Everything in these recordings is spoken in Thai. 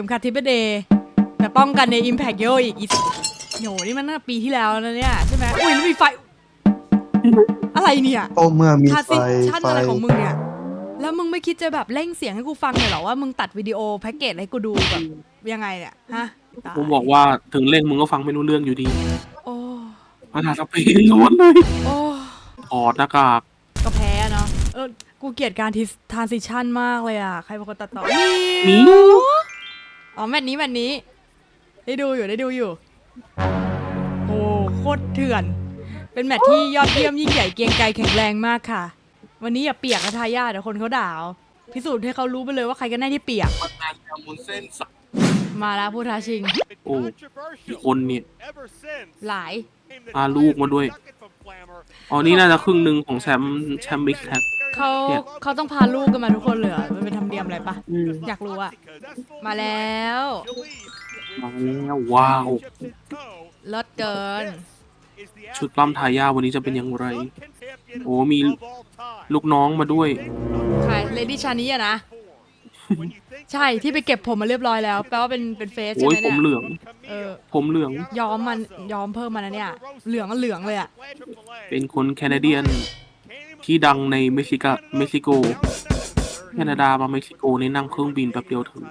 ข็มขัดทิปเดย์แต่ป้องกันใน Impact เยอะอีกอีโหนี่มันน่าปีที่แล้วแล้วเนี่ยใช่ไหมอุ้ยแล้วมีไฟ อะไรเนี่ยโอ้เมื่อมีทาไฟซิชั่นไฟอะไรของมึงเนี่ย แล้วมึงไม่คิดจะแบบเร่งเสียงให้กูฟังเลยเหรอว่ามึงตัดวิดีโอแพ็กเกจให้กูดูแบบยังไงเนี่ยฮะตายผมบอกว่าถึงเล่งมึงก็ฟังไม่รู้เรื่องอยู่ดี โอ้ภาษาสเปนล้วนเลยโอ้ถอดหน้ากากก็แพ้เนาะเออกูเกลียดการทานซิชันมากเลยอะ ใครเป็นคนตัดต่อมี อ๋อแมตช์นี้แมตช์นี้ ได้ดูอยู่ได้ดูอยู่ โอ้โคตรเถื่อน เป็นแมตช์ที่ยอดเยี่ยมยิ่งใหญ่เกรียงไกรแข็งแรงมากค่ะ วันนี้อย่าเปียกนะทายาทเดี๋ยวคนเขาด่าเอาพิสูจน์ให้เขารู้ไปเลยว่าใครกันแน่ที่เปียก นายแซลมอนเส้นสักมาแล้วผู้ท้าชิง โอ้ อีกคนเนี่ยหลาย พาลูกมาด้วย อ๋อนี่น่าจะครึ่งหนึ่งของแชมป์แชมป์บิ๊กแท็ก เขาเนี่ยเขาต้องพาลูกกันมาทุกคนเลยเหรอมันเป็นธรรมเนียมอะไรปะอืม อยากรู้อะมาแล้วมาแล้วว้าว เลิศเกิน ชุดปล้ำทายาวันนี้จะเป็นอย่างไร โอ้มีลูกน้องมาด้วย ใครเลดี้ชานี้อะนะ ใช่ที่ไปเก็บผมมาเรียบร้อยแล้ว แปลว่าเป็นเป็นเฟสใช่โอ้ไหยมผมเนี่ยเหลือง เออผมเหลือง ย้อมมันย้อมเพิ่มมานะเนี่ย เหลืองก็เหลืองเลยอะเป็นคนแคนาเดียน ที่ดังในเม็กซิกาเม็กซิโก แคนาดามาเม็กซิโกนี่นั่งเครื่องบินแป๊บเดียวถึง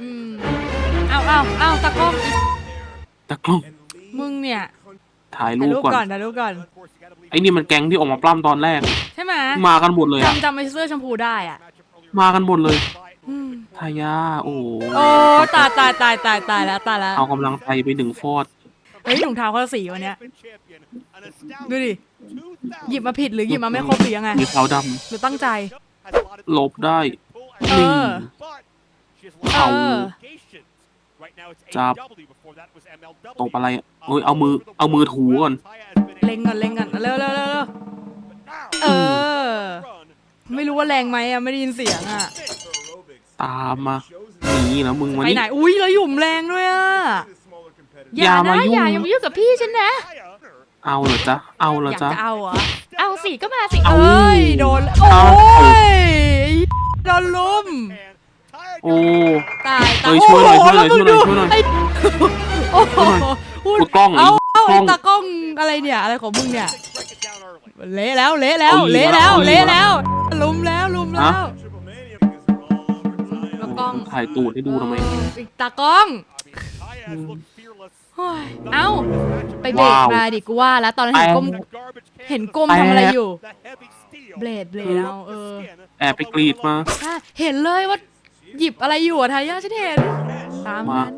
อืมเอาเอาเอาตากล้องอีแต่กล้องมึงเนี่ยถ่ายถ่ายรูปรูปก่อนก่อนถ่ายรูปก่อน ไอ้นี่มันแก๊งที่ออกมาปล้ำตอนแรก ใช่ไหมมากันหมดเลยอะจำจำไอ้เสื้อชมพูได้อะมากันหมดเลยอืมทายาโอ้โหโอ้ตายตายตายตายตายแล้วตายแล้วเอากำลังใจไปหนึ่งฟอดเฮ้ยถุงเท้าเขาสีวันเนี้ยดูดิ หยิบมาผิดหรือหยิบมาไม่ครบหรือยังไง มีขาวดหรือตั้งใจำหลบได้ เอนี่อเข่าเออจับตบอะไรอะเฮ้ยเอามือเอามือถูก่อน เล็งก่อนเล็งก่อนเร็วเร็วเร็วเร็วเออ ไม่รู้ว่าแรงไหมอะไม่ได้ยินเสียงอะ ตามมาหนีแล้วมึงมาไปนี่ไหน อุ้ยแล้วหยุ่มแรงด้วยอะอย่าอย่ามานะยุ่งอย่าอย่ามายุ่งกับพี่ฉันนะ เอาเหรอจ๊ะ เอาเหรออยากจ๊ะ จะเอาเหรอเอาสิก็มาสิเอาเอ้ยโดนโอ้เอา ยโดนลุมโอ้ ตายตายเฮ้ยช่วยหน่อยโโช่วยหน่อยแล้มึงช่วยหน่อยช่วยหน่อยไอ้โอ้โหช่วยหน่อยกล้องเอาไอ้เอากล้ไอ้องตากล้องอะไรเนี่ยอะไรของมึงเนี่ยเละแล้วเละแล้วเอาอีกเละแล้วเอาอีก เละแล้วลุมแล้วลุมแล้วฮะแล้วกล้องถ่ายตูดให้ดูทำไมเอออีกตากล้อง โอ้ยเอ้า ไปเบรกว้าว มาดิกูว่าแล้วตอนนั้นเห็นก้มเห็นก้มทำอะไรอยู่ เบลดเบลดเอาเออแอบไปกรีดมาอะเห็นเลยว่าหยิบอะไรอยู่อะทายาฉันเห็น ตามมานั้น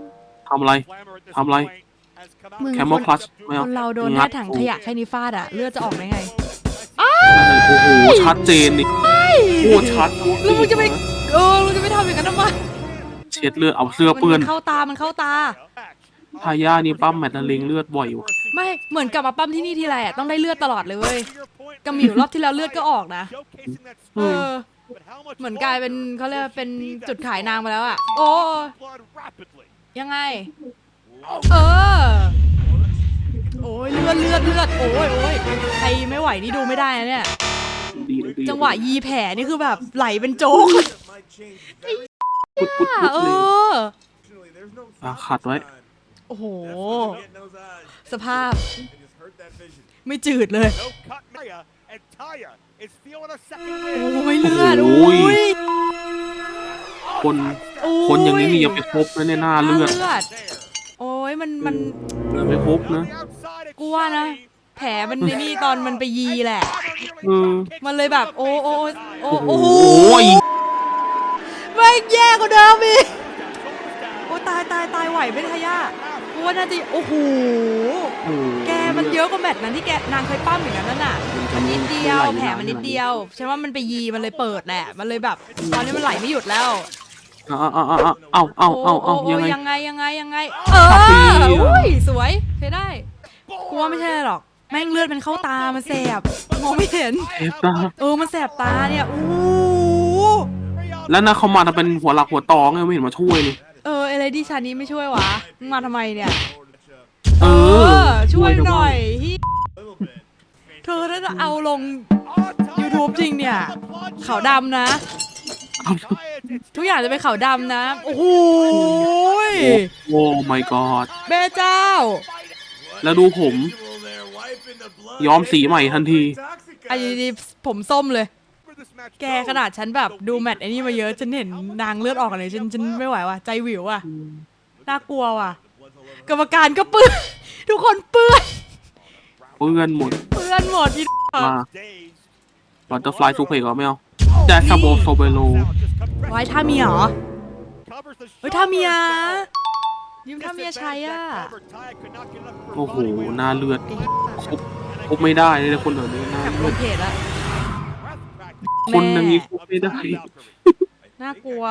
ทำอะไร ทำอะไร มึง แคมเมอร์คลัชไม่คเอานเราโดนงัแค่ดถังขยะแค่นี้ฟาดอะเลือดจะออกได้ไงโอ้โหชัดเจนนี่โคตรชัดแล้วมึงจะไปเออมึงจะไปทำอย่างนั้นทำไมเช็ดเลือดเอาเสื้อเปื้อนมันเข้าตามันเข้าตา ทายานี่ปั้มแมตต์นาเลงเลือดบ่อยว่ะไม่เหมือนกลับมาปั้มที่นี่ทีไรอะต้องได้เลือดตลอดเลยเว้ยกำหมิวรอบที่แล้วเลือดก็ออกนะเออเหมือนกลายเป็นเขาเรียกว่าเป็นจุดขายนางไปแล้วอะโอ้ยังไง เออ โอ้ยเลือดเลือดเลือดโอ้ยโอ้ยใครไม่ไหวนี่ดูไม่ได้นะเนี่ยดีเลยดีจังหวะยีแผลนี่คือแบบไหลเป็นโจ๊กปุ๊ดปุ๊ดอะปุ๊ดเอเลยออะขัดไว้ โอ้โห สภาพ ไม่จืดเลย โอ้ยเลือดโอ้โอ้ยยคนโอ้ยคนอย่างนี้นี่อย่าไปพบนะเนี่ยหน้าเลือดเลือดโอ้ยมันมันอย่าไปพบนะ กูว่านะ แผลมันในนี่ตอนมันไปยีแหละเออมันเลยแบบ โอ้โอ้โอ้โอ้โอ้โหโหไม่งแย่กว่าเดิมอีกโอ้ตายตายตายไหวไหมทายากู ว่าน่าจะโอ้โหโอ้โหแกมันเยอะกว่าแมตช์นั้นที่แกนางเคยปั้มอย่างนั้นนั่นน่ะมันนิดเดียวแผลมันนิดเดียวฉันว่ามันไปยีมันเลยเปิดแหละมันเลยแบบ ตอนนี้มันไหลไม่หยุดแล้วเอาเอาเอาเอาเอาเอาเอาโอ้ยังไงยังไงยังไงยังไง เออครับพี่อุ้ยสวยใช้ได้กูว่าไม่ใช่หรอกแม่งเลือดมันเข้าตามันแสบมองไม่เห็นเทปนะเออมันแสบตาเนี่ยอู้แล้วนะเขามาทำเป็นหัวหลักหัวตอไงไม่เห็นมาช่วยเลยเอออะไร ดิชานี้ไม่ช่วยวะมึงมาทำไมเนี่ย เออ ช่วยกันหน่บ้างอยฮิเธอถ้าจะเอาลง YouTube จริงเนี่ยขาวดำนะเอาทุกอย่างจะเป็นขาวดำนะ โอ้โหยโอ้ my god แม่เจ้า แล้วดูผม ย้อมสีใหม่ทันทีไอ้นี่ผมส้มเลย แกขนาดฉันแบบดูแมตช์ไอ้นี่มาเยอะฉันเห็นนางเลือดออกเลยฉันฉันไม่ไหวว่ะใจวิวว่ะน่ากลัวว่ะ กรรมการก็เปื้อนทุกคนเปื้อนเพื่อนหมดเปื้อนหมดอีมาบัตเตอร์ฟลายซูเพก็ไม่เอาแจ็คซาโบโซเบโลไว้ท่าเมียเหรอเฮ้ยท่าเมียยืมท่าเมียใช้อะโอ้โหหน้าเลือดครบครบไม่ได้เลยคนเหล่านี้หน้ากับเลืโรอดเพจอะ คนอย่างนี้ครบไม่ได้ น่ากลัว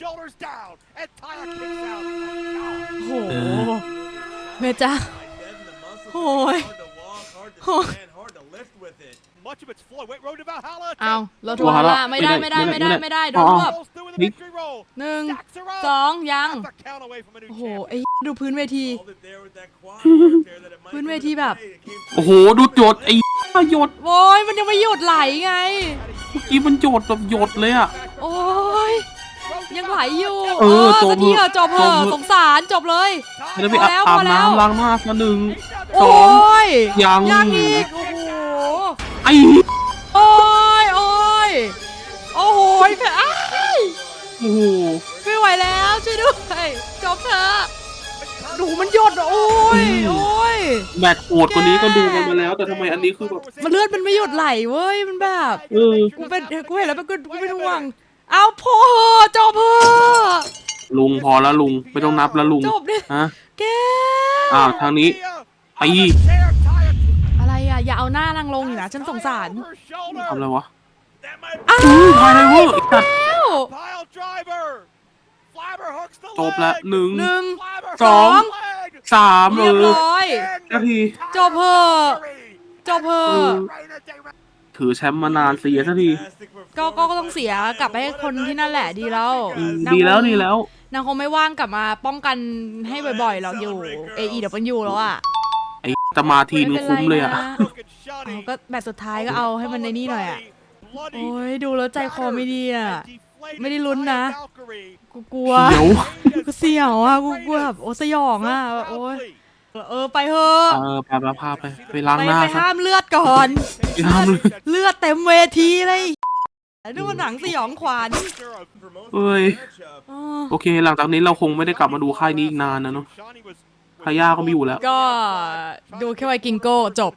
Shoulders down, and Tyre kicks out. โอ้โหแม่จ้า โอ้ยโอ้ย Much of it's Floyd. Wait, road to Valhalla. เอาเราถูกแล้วล่ะไม่ได้ไม่ได้ไม่ได้ไม่ได้โดนรวบ Rolls through with a Nick. Victory roll. หนึ่ง Stacks her up. สองยัง Half a count away from a new โอ้โห champion. ไอ้ดูพื้นเวที พื้นเวทีแบบ โอ้โห ดูโจทย์ไอ้หยดโอ้ยมันยังไม่หยุดไหลไง เมื่อกี้มันโจทย์แบบหยดเลยอะ โอ้ยยังไหลอยู่เออจบสักทีเถอะจบเถอะจบเถอะสงสารจบเลยแล้วไปพอแล้วอาบพอแล้วน้ำล้างหน้าซะหนึ่งโอ้สองยยังยังอีกโอ้โหไอ้โอ้ยโอ้ยโอ้โหแพ้อ้าย โอ้โหไม่ไหวแล้วช่วยด้วยจบเถอะดูมันหยดอะโอ้ยโอ้ยแบตโหดกว่านี้ก็ดูกันมาแล้ว แต่ทำไมอันนี้คือแบบมันเลือดมันไม่หยุดไหลเว้ยมันแบบเออกูเป็นกูเห็นแล้วเป็นกูกูเป็นห่วง เอาพอจบเถอะลุงพอแล้วลุงไม่ต้องนับแล้วลุงจบดิฮะแกอ้าวทางนี้ไปอะไรอะอย่าเอาหน้านางลงอยู่นะฉันสงสารทำอะไรวะอ้าวอู้ภายในเวอร์อีกจัด แล้ว Pile driver. Flabber hooks the จบละ leg. หนึ่งหนึ่ง Flabber สอง hooks the leg. สามเอเรียบอร้อยนาที จบเถอะจบเถอะ Reina de Re- ถือแชมป์มานานเสียสักทีก็ก็ก็ต้องเสียกลับไปให้คนที่นั่นแหละดีแล้ว อืมนางดีแล้วคงดีแล้ว นางคงไม่ว่างกลับมาป้องกันให้บ่อยๆหรอกอยู่ AEW แล้วอะไอ้จะมาทีนึงคุ้มเลยอะไม่เป็นไรนะ Broken shot. เอาก็แบบสุดท้ายก็เอาให้มันในนี่หน่อยอะ Bloody, โอ้ยดูแล้วใจคอไม่ดีอะ deflated ไม่ได้ลุ้นนะ Taya Valkyrie. กูกลัวเดี๋ยวกูเสียวอะ กูกลัวแบบโอ้สยองอะ โอ้ยเออไปเถอะเออพาไปพาไปไปล้างไปหน้าไปซะห้ามเลือดก่อน ไปห้ามเลือดเลือดเต็มเวทีเลยดูว่าหนังสยองขวัญเอ้ยอ๋อโอเค หลังจากนี้เราคงไม่ได้กลับมาดูค่ายนี้อีกนานนะเนาะ Shani was พาย่าก็ไม่อยู่แล้ว ก็ดูแค่ไวกิงโก้จบ